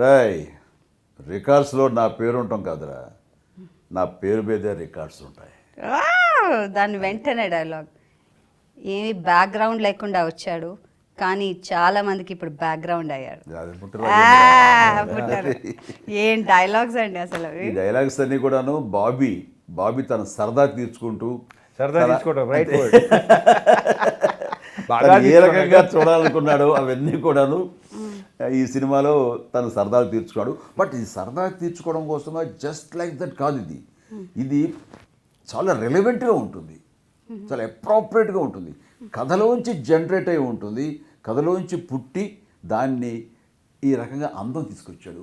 రాయ్ రికార్డ్స్లో నా పేరు ఉంటాం కాదురా. నా పేరు మీదే రికార్డ్స్ ఉంటాయి. ఆ, దాని వెంటనే డైలాగ్. ఏమి బ్యాక్గ్రౌండ్ లేకుండా వచ్చాడు కానీ చాలా మందికి ఇప్పుడు బ్యాక్గ్రౌండ్ అయ్యాడు. ఏం డైలాగ్స్ అండి అసలు? అవి. ఈ డైలాగ్స్ అన్నీ కూడాను బాబీ బాబీ తన సరదా తీర్చుకుంటూ సరదా తీసుకోవడం రైట్ ఏ. రకంగా చూడాలనుకున్నాడో అవన్నీ కూడాను ఈ సినిమాలో తను సరదాలు తీర్చుకోడు బట్ ఈ సరదా తీర్చుకోవడం కోసమే జస్ట్ లైక్ దట్ కాదు ఇది. ఇది చాలా రెలవెంట్గా ఉంటుంది. చాలా అప్రాపరేట్గా ఉంటుంది. కథలోంచి జనరేట్ అయి ఉంటుంది. కథలోంచి పుట్టి దాన్ని ఈ రకంగా అందం తీసుకొచ్చాడు.